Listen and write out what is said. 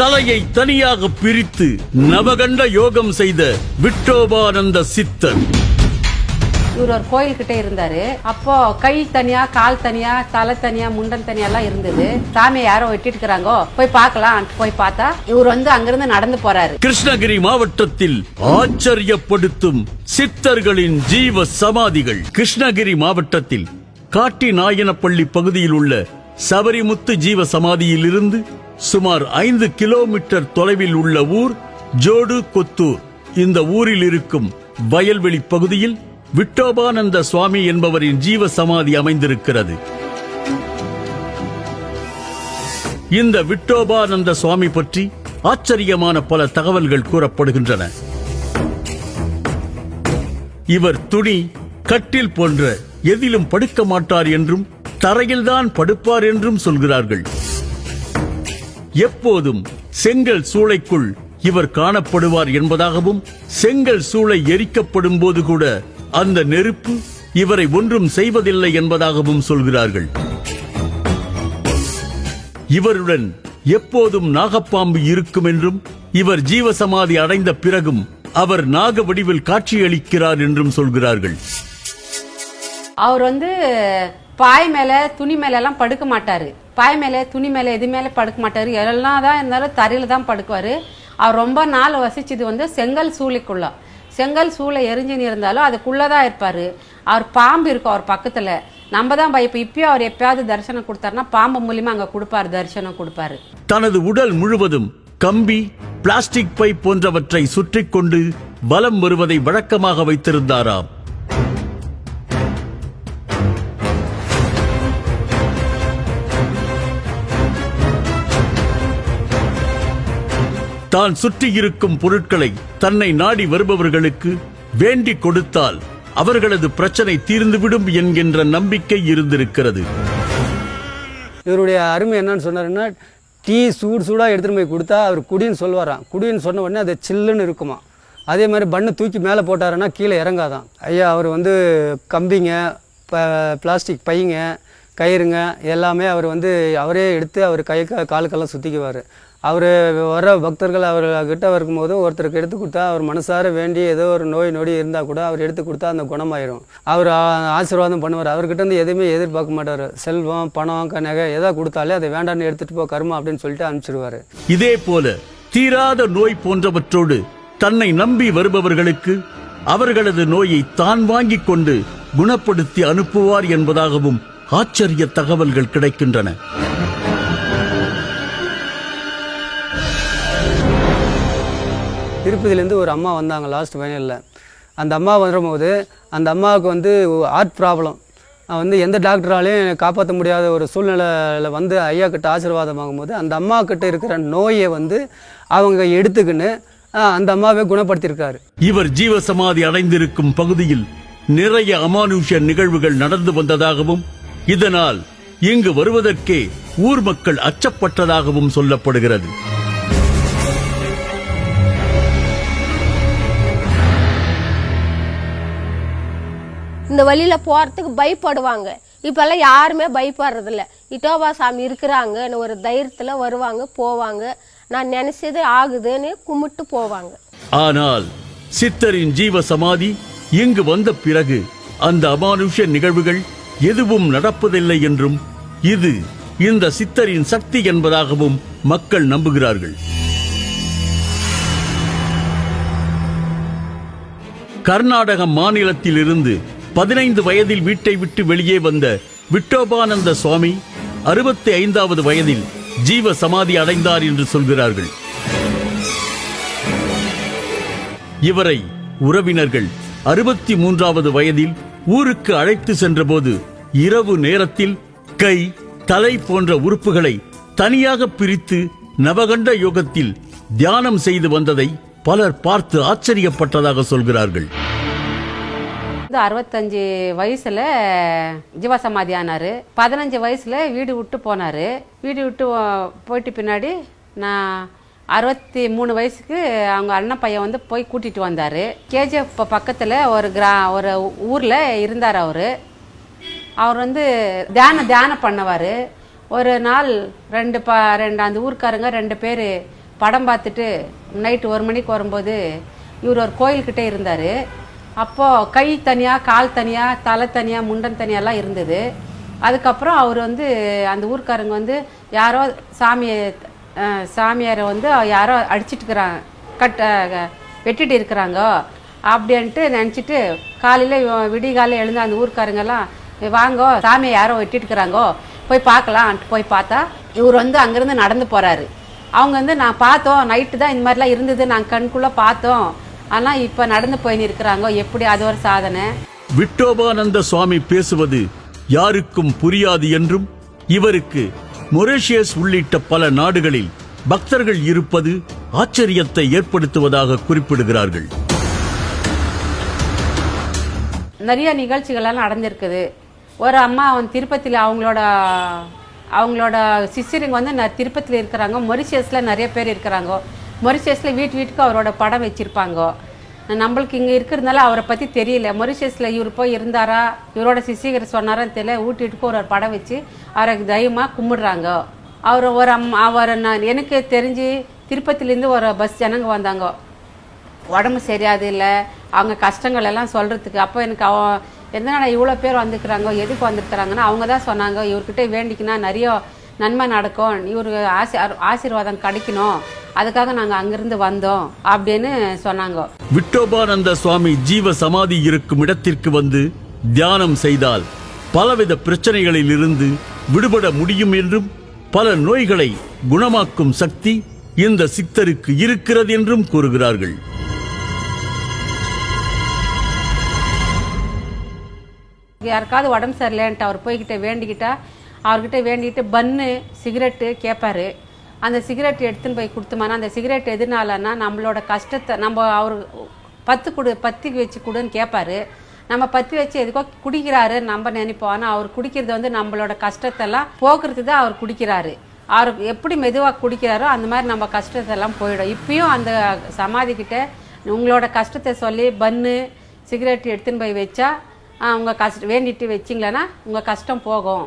தலையை தனியாக பிரித்து நவகண்ட யோகம் செய்த விட்டோபானந்த சித்தர். இவர் ஒரு கோயில்கிட்ட இருந்தாரு. அப்போ கை தனியா கால் தனியா தலை தனியா முண்டன் தனியா எல்லாம் இருந்தது. சாமியை யாரோ வெட்டிட்டு இருக்கிறாங்கோ போய் பார்க்கலாம் போய் பார்த்தா இவர் வந்து அங்கிருந்து நடந்து போறாரு. கிருஷ்ணகிரி மாவட்டத்தில் ஆச்சரியப்படுத்தும் சித்தர்களின் ஜீவ சமாதிகள். கிருஷ்ணகிரி மாவட்டத்தில் காட்டி நாயனப்பள்ளி பகுதியில் உள்ள சபரிமுத்து ஜீவ சமாதியிலிருந்து சுமார் ஐந்து கிலோமீட்டர் தொலைவில் உள்ள ஊர் ஜோடு கொத்தூர் இந்த ஊரில் இருக்கும் வயல்வெளி பகுதியில் விட்டோபானந்த சுவாமி என்பவரின் ஜீவ சமாதி அமைந்திருக்கிறது. இந்த விட்டோபானந்த சுவாமி பற்றி ஆச்சரியமான பல தகவல்கள் கூறப்படுகின்றன. இவர் துணி கட்டில் போன்ற எதிலும் படுக்க மாட்டார் என்றும் தரையில்தான் படுப்பார் என்றும் சொல்கிறார்கள். எப்போதும் செங்கல் சூளைக்குள் இவர் காணப்படுவார் என்பதாகவும் செங்கல் சூளை எரிக்கப்படும் போது கூட அந்த நெருப்பு இவரை ஒன்றும் செய்வதில்லை என்பதாகவும் சொல்கிறார்கள். இவருடன் எப்போதும் நாகப்பாம்பு இருக்கும் என்றும் இவர் ஜீவசமாதி அடைந்த பிறகும் அவர் நாக வடிவில் காட்சியளிக்கிறார் என்றும் சொல்கிறார்கள். அவர் வந்து பாய் மேல துணி மேல எல்லாம் படுக்க மாட்டாரு. பாய் மேலே துணி மேலே எது மேலே படுக்க மாட்டார். எல்லாம் தான் இருந்தாலும் தரையில் தான் படுக்குவார். அவர் ரொம்ப நாள் வசிச்சது வந்து செங்கல் சூளைக்குள்ள. செங்கல் சூளை எரிஞ்சுன்னு இருந்தாலும் அதுக்குள்ளே தான் இருப்பார். அவர் பாம்பு இருக்கும் அவர் பக்கத்தில். நம்ம தான் இப்போ இப்பயும் அவர் எப்பயாவது தரிசனம் கொடுத்தாருன்னா பாம்பு மூலியமாக அங்கே கொடுப்பாரு தரிசனம் கொடுப்பாரு. தனது உடல் முழுவதும் கம்பி பிளாஸ்டிக் பை போன்றவற்றை சுற்றி கொண்டு பலம் வருவதை வழக்கமாக வைத்திருந்தாராம். தான் சுற்றியிருக்கும் பொருட்களை தன்னை நாடி வருபவர்களுக்கு வேண்டி கொடுத்தால் அவர்களது பிரச்சனை தீர்ந்துவிடும் என்கின்ற நம்பிக்கை இருந்திருக்கிறது. இவருடைய அருமை என்னன்னு சொன்னாருன்னா டீ சூடு சூடாக எடுத்துகிட்டு போய் கொடுத்தா அவர் குடின்னு சொல்லுவாராம். குடின்னு சொன்ன உடனே அது சில்லுன்னு இருக்குமா. அதே மாதிரி பண்ணு தூக்கி மேலே போட்டாருன்னா கீழே இறங்காதான் ஐயா அவர் வந்து கம்பிங்க ப பிளாஸ்டிக் பைங்க கயிறுங்க எல்லாமே அவர் வந்து அவரே எடுத்து அவர் கை காலுக்கெல்லாம் சுற்றிக்குவார் அவர் வர பக்தர்கள் அவர் கிட்ட இருக்கும்போது ஒருத்தருக்கு எடுத்து கொடுத்தா அவர் மனசார வேண்டி ஏதோ ஒரு நோய் நொடி இருந்தால் கூட அவர் எடுத்து கொடுத்தா அந்த குணமாயிரும். அவர் ஆசீர்வாதம் பண்ணுவார். அவர்கிட்ட இருந்து எதுவுமே எதிர்பார்க்க மாட்டார். செல்வம் பணம் க- நகை எதா கொடுத்தாலே அதை வேண்டாம்னு எடுத்துகிட்டு போ கர்மா அப்படின்னு சொல்லிட்டு அனுப்பிச்சிடுவார் இதே போல தீராத நோய் போன்றவற்றோடு தன்னை நம்பி வருபவர்களுக்கு அவர்களது நோயை தான் வாங்கிக் கொண்டு குணப்படுத்தி அனுப்புவார் என்பதாகவும் ஆச்சரிய தகவல்கள் கிடைக்கின்றன. திருப்பதியிலேருந்து ஒரு அம்மா வந்தாங்க லாஸ்ட் ஃபைனலில் அந்த அம்மா வரும்போது அந்த அம்மாவுக்கு வந்து ஹார்ட் ப்ராப்ளம் வந்து எந்த டாக்டராலையும் காப்பாற்ற முடியாத ஒரு சூழ்நிலையில் வந்து ஐயா கிட்ட ஆசீர்வாதம் வாங்கும்போது அந்த அம்மா கிட்ட இருக்கிற நோயை வந்து அவங்க எடுத்துக்கின்னு அந்த அம்மாவே குணப்படுத்தியிருக்காரு. இவர் ஜீவசமாதி அடைந்திருக்கும் பகுதியில் நிறைய அமானுஷ்ய நிகழ்வுகள் நடந்து வந்ததாகவும் இதனால் இங்கு வருவதற்கே ஊர் மக்கள் அச்சப்பட்டதாகவும் சொல்லப்படுகிறது. இந்த வழியில் போகிறதுக்கு பயப்படுவாங்க. இப்போல்லாம் யாருமே பயப்படுறதில்ல. இட்டோபா சாமி இருக்கிறாங்கன்னு ஒரு தைரியத்தில் வருவாங்க போவாங்க. நான் நினைச்சது ஆகுதுன்னு கும்பிட்டு போவாங்க. ஆனால் சித்தரின் ஜீவ சமாதி இங்கு வந்த பிறகு அந்த அமானுஷ்ய நிகழ்வுகள் எதுவும் நடப்பதில்லை என்றும் இது இந்த சித்தரின் சக்தி என்பதாகவும் மக்கள் நம்புகிறார்கள். கர்நாடக மாநிலத்திலிருந்து பதினைந்து வயதில் வீட்டை விட்டு வெளியே வந்த விட்டோபானந்த சுவாமி அறுபத்தி ஐந்தாவது வயதில் ஜீவ சமாதி அடைந்தார் என்று சொல்கிறார்கள். இவரை உறவினர்கள் அறுபத்தி மூன்றாவது வயதில் ஊருக்கு அழைத்து சென்றபோது இரவு நேரத்தில் கை தலை போன்ற உறுப்புகளை தனியாக பிரித்து நவகண்ட யோகத்தில் தியானம் செய்து வந்ததை பலர் பார்த்து ஆச்சரியப்பட்டதாக சொல்கிறார்கள். வந்து அறுபத்தஞ்சு வயசுல ஜீவசமாதி ஆனாரு. பதினஞ்சு வயசுல வீடு விட்டு போனார். வீடு விட்டு போயிட்டு பின்னாடி நான் அறுபத்தி மூணு வயசுக்கு அவங்க அண்ணன் பையன் வந்து போய் கூட்டிகிட்டு வந்தார். கேஜிஎஃப் பக்கத்தில் ஒரு கிரா ஒரு ஊரில் இருந்தார் அவர். அவர் வந்து தியானம் தியானம் பண்ணவார். ஒரு நாள் ரெண்டு ப ரெண்டு அந்த ஊருக்காரங்க ரெண்டு பேர் படம் பார்த்துட்டு நைட்டு ஒரு மணிக்கு வரும்போது இவர் ஒரு கோயில்கிட்டே இருந்தார். அப்போது கை தனியாக கால் தனியாக தலை தனியாக முண்டன் தனியாலாம் இருந்தது. அதுக்கப்புறம் அவர் வந்து அந்த ஊர்க்காரங்க வந்து யாரோ சாமியை சாமியாரை வந்து யாரோ அடிச்சிட்டுக்கிறாங்க கட் வெட்டிட்டு இருக்கிறாங்க. அப்படின்ட்டு நினச்சிட்டு காலையில் விடிகாலையில் எழுந்து அந்த ஊர்க்காரங்கெல்லாம் வாங்கோ சாமியை யாரோ வெட்டிட்டுக்கிறாங்கோ போய் பார்க்கலான்ட்டு போய் பார்த்தா இவர் வந்து அங்கேருந்து நடந்து போகிறாரு அவங்க வந்து நான் பார்த்தோம் நைட்டு தான் இந்த மாதிரிலாம் இருந்தது நாங்கள் கண்குள்ளே பார்த்தோம். ஆனால் இப்போ நடந்து போயின்னு இருக்கிறாங்க எப்படி அது ஒரு சாதனை? விட்டோபானந்த சுவாமி பேசுவது யாருக்கும் புரியாது என்றும் இவருக்கு மொரேஷியஸ் உள்ளிட்ட பல நாடுகளில் பக்தர்கள் இருப்பது ஆச்சரியத்தை ஏற்படுத்துவதாக குறிப்பிடுகிறார்கள். நிறைய நிகழ்ச்சிகளெல்லாம் நடந்திருக்குது. ஒரு அம்மா வந்து திருப்பதியில் அவங்களோட அவங்களோட சிஸ்டருங்க வந்து ந திருப்பதியில் இருக்கிறாங்க. மொரிஷியஸில் நிறைய பேர் இருக்கிறாங்க. மொரிஷியஸில் வீட்டு வீட்டுக்கு அவரோட படம் வச்சுருப்பாங்க. நம்மளுக்கு இங்கே இருக்கிறதுனால அவரை பற்றி தெரியல. மொரிஷியஸில் இவர் போய் இருந்தாரா? இவரோட சிசிகர் சொன்னாரான்னு தெரியல. ஊட்டிட்டுக்கு ஒரு ஒரு படம் வச்சு அவரை தைரியமாக கும்பிடுறாங்க. அவர் ஒரு அம்மா அவர் நான் எனக்கு தெரிஞ்சு திருப்பதிலேருந்து ஒரு பஸ் ஜனங்க வந்தாங்க. உடம்பு சரியாது இல்லை அவங்க கஷ்டங்கள் எல்லாம் சொல்கிறதுக்கு அப்போ எனக்கு அவ எதனால இவ்வளோ பேர் வந்துக்கிறாங்க எதுக்கு வந்திருக்கிறாங்கன்னா? அவங்க தான் சொன்னாங்க. இவர்கிட்ட வேண்டிக்கினா நிறைய நன்மை நடக்கும். இவருக்கு ஆசி ஆசீர்வாதம் கிடைக்கணும். அதுக்காக நாங்கள் அங்கேருந்து வந்தோம் அப்படின்னு சொன்னாங்க. விட்டோபானந்த சுவாமி ஜீவ சமாதி இருக்கும் இடத்திற்கு வந்து தியானம் செய்தால் பலவித பிரச்சனைகளில் இருந்து விடுபட முடியும் என்றும் பல நோய்களை குணமாக்கும் சக்தி இந்த சித்தருக்கு இருக்கிறது என்றும் கூறுகிறார்கள். யாருக்காவது உடம்பு சரியில்லைன்ட்டு அவர் போய்கிட்ட வேண்டிக்கிட்டா அவர்கிட்ட வேண்டிக்கிட்டு பன்னு சிகரெட்டு கேட்பாரு அந்த சிகரெட் எடுத்துன்னு போய் கொடுத்தோம்னா அந்த சிகரெட் எதுனாலன்னா நம்மளோட கஷ்டத்தை நம்ம அவர் பத்து கொடு பத்தி வச்சு கொடுன்னு கேட்பாரு நம்ம பத்து வச்சு எதுக்கோ குடிக்கிறாரு நம்ம நினைப்போம். ஆனால் அவர் குடிக்கிறது வந்து நம்மளோட கஷ்டத்தெல்லாம் போக்குறது தான் அவர் குடிக்கிறாரு. அவர் எப்படி மெதுவாக குடிக்கிறாரோ அந்த மாதிரி நம்ம கஷ்டத்தெல்லாம் போயிடும். இப்பயும் அந்த சமாதிக்கிட்ட உங்களோட கஷ்டத்தை சொல்லி பன்னு சிகரெட் எடுத்துன்னு போய் வச்சா உங்கள் கஷ்ட கஷ்டம் வேண்டிட்டு வச்சிங்களேன்னா உங்கள் கஷ்டம் போகும்.